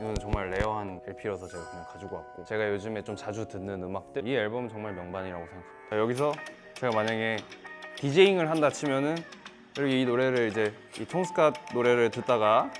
이건 정말 레어한 LP라서 제가 그냥 가지고 왔고 제가 요즘에 좀 자주 듣는 음악들. 이 앨범 정말 명반이라고 생각합니다. 자, 여기서 제가 만약에 디제잉을 한다 치면은 이렇게 이 노래를 이제 이 통스카 노래를 듣다가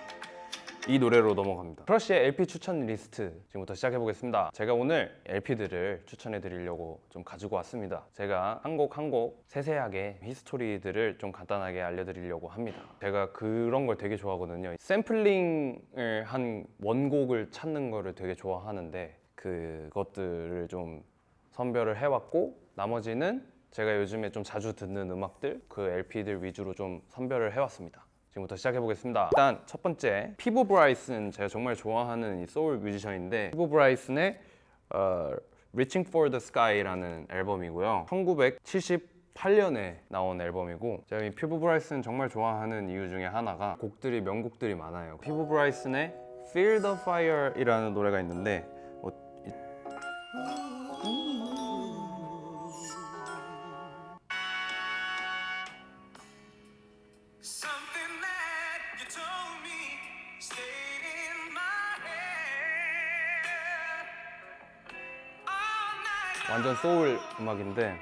이 노래로 넘어갑니다. 크러쉬의 LP 추천 리스트 지금부터 시작해 보겠습니다. 제가 오늘 LP들을 추천해 드리려고 좀 가지고 왔습니다. 제가 한 곡 한 곡 세세하게 히스토리들을 좀 간단하게 알려드리려고 합니다. 제가 그런 걸 되게 좋아하거든요. 샘플링을 한 원곡을 찾는 거를 되게 좋아하는데 그것들을 좀 선별을 해왔고 나머지는 제가 요즘에 좀 자주 듣는 음악들 그 LP들 위주로 좀 선별을 해왔습니다. 지금부터 시작해 보겠습니다. 일단 첫 번째 피보 브라이슨 제가 정말 좋아하는 이 소울 뮤지션인데 피보 브라이슨의 어, Reaching for the Sky라는 앨범이고요. 1978년에 나온 앨범이고 제가 이 피보 브라이슨 정말 좋아하는 이유 중에 하나가 곡들이 명곡들이 많아요. 피보 브라이슨의 Feel the Fire이라는 노래가 있는데 완전 소울 음악인데.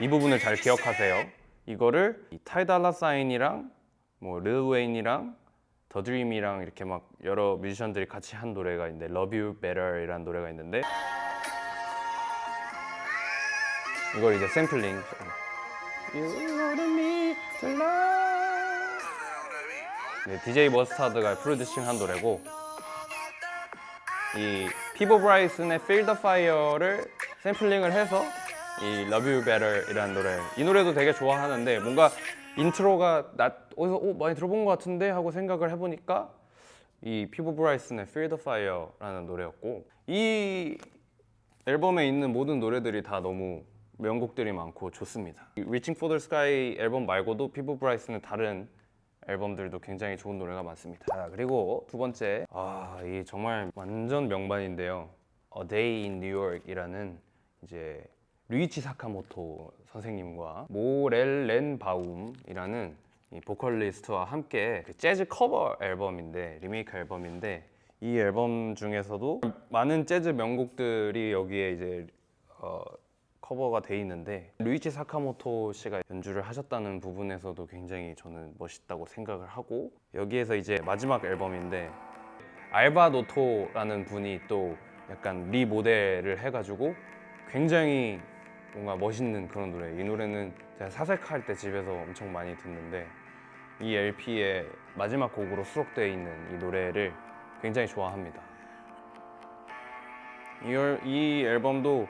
이 부분을 잘 기억하세요. 이거를 이 타이 달라 사인이랑 뭐릴 웨인이랑 더 드림이랑 이렇게 막 여러 뮤지션들이 같이 한 노래가 있는데 Love You Better이라는 노래가 있는데. 이걸 이제 샘플링. 네, DJ 머스타드가 프로듀싱 한 노래고 이 피보 브라이슨의 Feel the Fire를 샘플링을 해서 이 Love You Better이라는 노래 이 노래도 되게 좋아하는데 뭔가 인트로가 나 어디서 어, 많이 들어본 것 같은데 하고 생각을 해보니까 이 피보 브라이슨의 Feel the Fire라는 노래였고 이 앨범에 있는 모든 노래들이 다 너무 명곡들이 많고 좋습니다. 이 Reaching for the Sky 앨범 말고도 피보 브라이슨의 다른 앨범들도 굉장히 좋은 노래가 많습니다. 자, 그리고 두 번째, 아, 이 정말 완전 명반인데요. A Day in New York이라는 이제 류이치 사카모토 선생님과 모렐 렌 바움이라는 이 보컬리스트와 함께 그 재즈 커버 앨범인데 리메이크 앨범인데 이 앨범 중에서도 많은 재즈 명곡들이 여기에 이제 어, 커버가 돼 있는데 루이치 사카모토 씨가 연주를 하셨다는 부분에서도 굉장히 저는 멋있다고 생각을 하고 여기에서 이제 마지막 앨범인데 알바노토라는 분이 또 약간 리모델을 해가지고 굉장히 뭔가 멋있는 그런 노래. 이 노래는 제가 사색할 때 집에서 엄청 많이 듣는데 이 LP의 마지막 곡으로 수록되어 있는 이 노래를 굉장히 좋아합니다. 이, 앨- 이 앨범도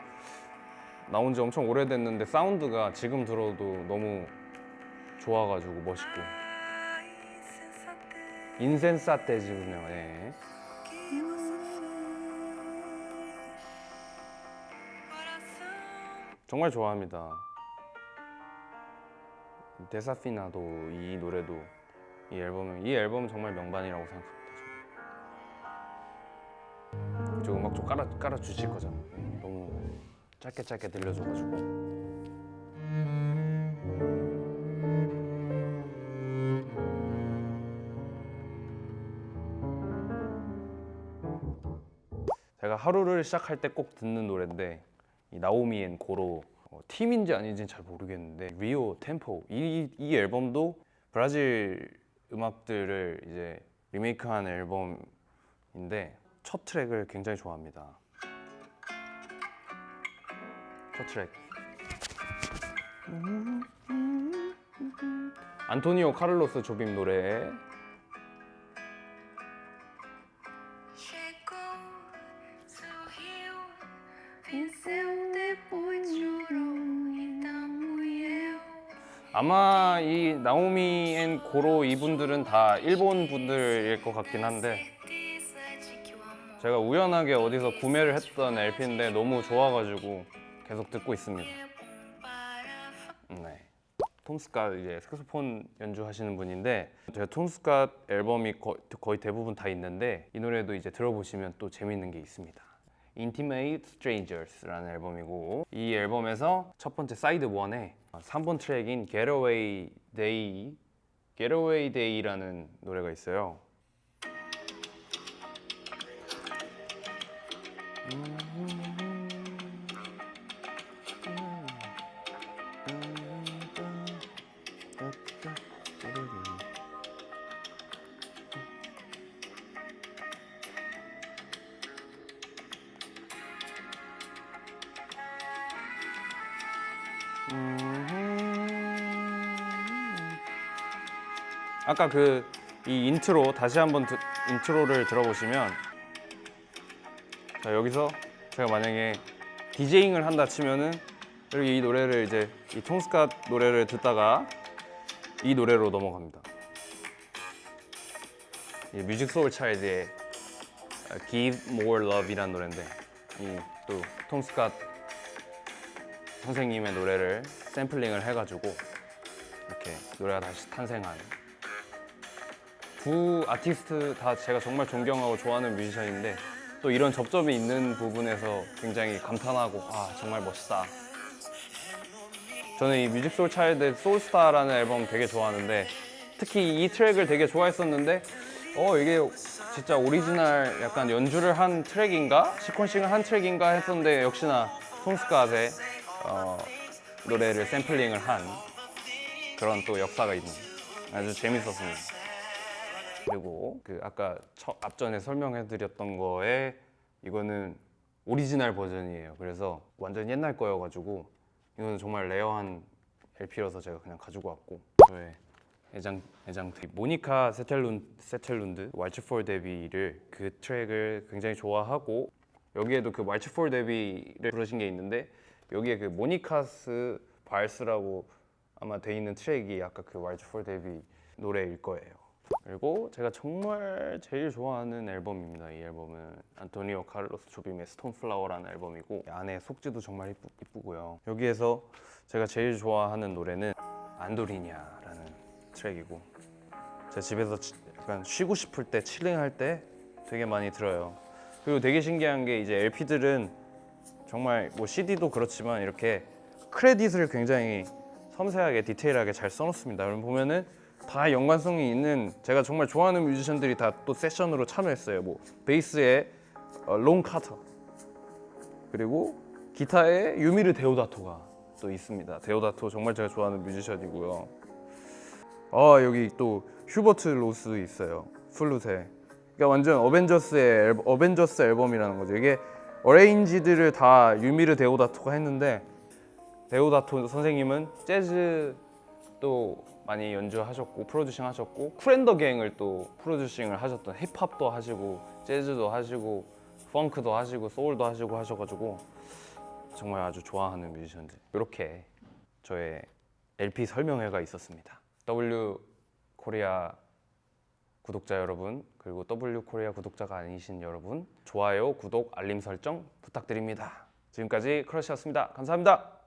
나온 지 엄청 오래됐는데 사운드가 지금 들어도 너무 좋아가지고 멋있고 인센사테지군요. 예. 정말 좋아합니다. 데사피나도 이 노래도 이 앨범은 이 앨범은 정말 명반이라고 생각합니다. 저 음악 좀 깔아 깔아 주실 거잖아. 너무 짧게 짧게 들려줘가지고. 제가 하루를 시작할 때 꼭 듣는 노래인데 이 나오미 앤 고로 어, 팀인지 아닌지는 잘 모르겠는데 리오 템포 이, 이 앨범도 브라질 음악들을 이제 리메이크한 앨범인데 첫 트랙을 굉장히 좋아합니다. 첫 트랙 안토니오 카를로스 조빔 노래. 아마 이 나오미 앤 고로 이분들은 다 일본 분들일 것 같긴 한데 제가 우연하게 어디서 구매를 했던 LP인데 너무 좋아가지고 계속 듣고 있습니다. 네. 톰 스캇 이제 색소폰 연주하시는 분인데 제가 톰 스캇 앨범이 거, 거의 대부분 다 있는데 이 노래도 이제 들어보시면 또 재밌는 게 있습니다. Intimate Strangers라는 앨범이고 이 앨범에서 첫 번째 사이드 1에 3번 트랙인 Getaway Day Getaway Day라는 노래가 있어요. 아까 그 이 인트로 다시 한번 드- 인트로를 들어보시면 자 여기서 제가 만약에 디제잉을 한다 치면은 이렇게 이 노래를 이제 이 통스카 노래를 듣다가 이 노래로 넘어갑니다. 이 뮤직 소울 차일드의 Give More Love이라는 노래인데 이또 통스카 선생님의 노래를 샘플링을 해가지고 이렇게 노래가 다시 탄생한 두 아티스트 다 제가 정말 존경하고 좋아하는 뮤지션인데 또 이런 접점이 있는 부분에서 굉장히 감탄하고 아 정말 멋있다. 저는 이 뮤직 소울 차일드 소울스타라는 앨범 되게 좋아하는데 특히 이 트랙을 되게 좋아했었는데 어 이게 진짜 오리지널 약간 연주를 한 트랙인가 시퀀싱을 한 트랙인가 했었는데 역시나 톰스캇의 어, 노래를 샘플링을 한 그런 또 역사가 있는 아주 재밌었습니다. 그리고 그 아까 처- 앞전에 설명해드렸던 거에 이거는 오리지널 버전이에요. 그래서 완전 옛날 거여가지고 이거는 정말 레어한 LP라서 제가 그냥 가지고 왔고 저의 애장 애장트 모니카 세텔룬 세텔룬드 왈츠 폴 데비를 그 트랙을 굉장히 좋아하고 여기에도 그 왈츠 폴 데비를 부르신 게 있는데 여기에 그 모니카스 발스라고 아마 돼 있는 트랙이 아까 그 왈츠 폴 데비 노래일 거예요. 그리고 제가 정말 제일 좋아하는 앨범입니다. 이 앨범은 안토니오 카를로스 조빔의 스톤플라워라는 앨범이고 안에 속지도 정말 이쁘, 이쁘고요. 여기에서 제가 제일 좋아하는 노래는 안도리냐라는 트랙이고 제 집에서 치- 약간 쉬고 싶을 때 칠링할 때 되게 많이 들어요. 그리고 되게 신기한 게 이제 LP들은 정말 뭐 CD도 그렇지만 이렇게 크레딧을 굉장히 섬세하게 디테일하게 잘 써놓습니다. 그럼 보면은 다 연관성이 있는 제가 정말 좋아하는 뮤지션들이 다 또 세션으로 참여했어요. 뭐 베이스에 어, 롱 카터 그리고 기타에 유미르 데오다토가 또 있습니다. 데오다토 정말 제가 좋아하는 뮤지션이고요. 아 여기 또 휴버트 로스 있어요. 플루테. 그러니까 완전 어벤져스의 앨범, 어벤져스 앨범이라는 거죠. 이게 어레인지들을 다 유미르 데오다토가 했는데 데오다토 선생님은 재즈 또 많이 연주하셨고 프로듀싱 하셨고 쿨앤더 갱을 또 프로듀싱을 하셨던 힙합도 하시고 재즈도 하시고 펑크도 하시고 소울도 하시고 하셔가지고 정말 아주 좋아하는 뮤지션들 이렇게 저의 LP 설명회가 있었습니다. W 코리아 구독자 여러분 그리고 W 코리아 구독자가 아니신 여러분 좋아요 구독 알림 설정 부탁드립니다. 지금까지 크러쉬였습니다. 감사합니다.